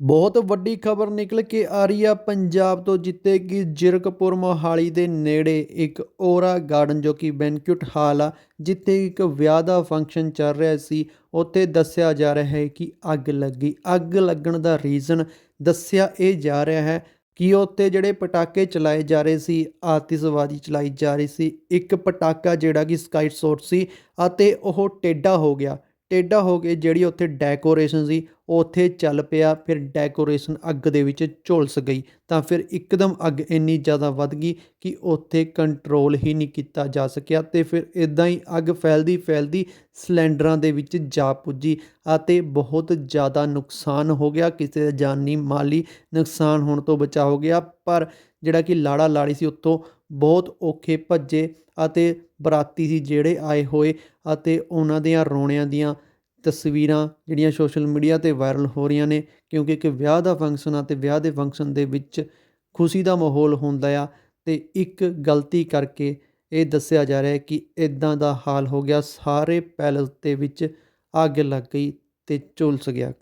ਬਹੁਤ ਵੱਡੀ ਖਬਰ ਨਿਕਲ ਕੇ ਆ ਰਹੀ ਆ। ਪੰਜਾਬ ਤੋਂ ਜਿੱਤੇ ਕਿ ਜਿਰਕਪੁਰ ਮੋਹਾਲੀ ਦੇ ਨੇੜੇ ਇੱਕ ਓਰਾ ਗਾਰਡਨ ਜੋ ਕਿ ਬੈਂਕੁਏਟ ਹਾਲ ਆ। ਜਿੱਥੇ ਇੱਕ ਵਿਆਹ ਦਾ ਫੰਕਸ਼ਨ ਚੱਲ ਰਿਹਾ ਸੀ। ਉੱਥੇ ਦੱਸਿਆ ਜਾ ਰਿਹਾ ਹੈ ਕਿ ਅੱਗ ਲੱਗੀ। ਅੱਗ ਲੱਗਣ ਦਾ ਰੀਜ਼ਨ ਦੱਸਿਆ ਇਹ ਜਾ ਰਿਹਾ ਹੈ ਕਿ ਉੱਥੇ ਜਿਹੜੇ ਪਟਾਕੇ ਚਲਾਏ ਜਾ ਰਹੇ ਸੀ, ਆਤਿਸ਼ਬਾਜ਼ੀ ਚਲਾਈ ਜਾ ਰਹੀ ਸੀ। ਇੱਕ ਪਟਾਕਾ ਜਿਹੜਾ ਕਿ ਸਕਾਈ ਸ਼ਾਟ ਸੀ ਅਤੇ ਉਹ ਟੇਢਾ ਹੋ ਗਿਆ। ਟੇਢਾ ਹੋ ਕੇ ਜਿਹੜੀ ਉੱਥੇ ਡੈਕੋਰੇਸ਼ਨ ਸੀ, ਉਹ ਉੱਥੇ ਚੱਲ ਪਿਆ, ਫਿਰ ਡੈਕੋਰੇਸ਼ਨ ਅੱਗ ਦੇ ਵਿੱਚ ਝੁਲਸ ਗਈ। ਤਾਂ ਫਿਰ ਇੱਕਦਮ ਅੱਗ ਇੰਨੀ ਜ਼ਿਆਦਾ ਵੱਧ ਗਈ ਕਿ ਉੱਥੇ ਕੰਟਰੋਲ ਹੀ ਨਹੀਂ ਕੀਤਾ ਜਾ ਸਕਿਆ ਤੇ ਫਿਰ ਇਦਾਂ ਹੀ ਅੱਗ ਫੈਲਦੀ ਫੈਲਦੀ ਸਿਲੰਡਰਾਂ ਦੇ ਵਿੱਚ ਜਾ ਪੁੱਜੀ ਅਤੇ ਬਹੁਤ ਜ਼ਿਆਦਾ ਨੁਕਸਾਨ ਹੋ ਗਿਆ। ਕਿਸੇ ਦਾ ਜਾਨੀ ਮਾਲੀ ਨੁਕਸਾਨ ਹੋਣ ਤੋਂ ਬਚਾ ਹੋ ਗਿਆ, ਪਰ ਜਿਹੜਾ ਕਿ ਲਾੜਾ ਲਾੜੀ ਸੀ ਉੱਥੋਂ ਬਹੁਤ ਔਖੇ ਭੱਜੇ ਅਤੇ ਬਰਾਤੀ ਸੀ ਜਿਹੜੇ ਆਏ ਹੋਏ ਅਤੇ ਉਹਨਾਂ ਦੀਆਂ ਰੋਣਿਆਂ ਦੀਆਂ ਤਸਵੀਰਾਂ ਜਿਹੜੀਆਂ ਸੋਸ਼ਲ ਮੀਡੀਆ ਤੇ ਵਾਇਰਲ ਹੋ ਰਹੀਆਂ ਨੇ, ਕਿਉਂਕਿ ਇੱਕ ਵਿਆਹ ਦਾ ਫੰਕਸ਼ਨ ਆ ਤੇ ਵਿਆਹ ਦੇ ਫੰਕਸ਼ਨ ਦੇ ਵਿੱਚ ਖੁਸ਼ੀ ਦਾ ਮਾਹੌਲ ਹੁੰਦਾ ਆ ਤੇ ਇੱਕ ਗਲਤੀ ਕਰਕੇ ਇਹ ਦੱਸਿਆ ਜਾ ਰਿਹਾ ਹੈ ਕਿ ਇਦਾਂ ਦਾ ਹਾਲ ਹੋ ਗਿਆ, ਸਾਰੇ ਪੈਲਸ ਦੇ ਵਿੱਚ ਅੱਗ ਲੱਗ ਗਈ ਤੇ ਝੁਲਸ ਗਿਆ।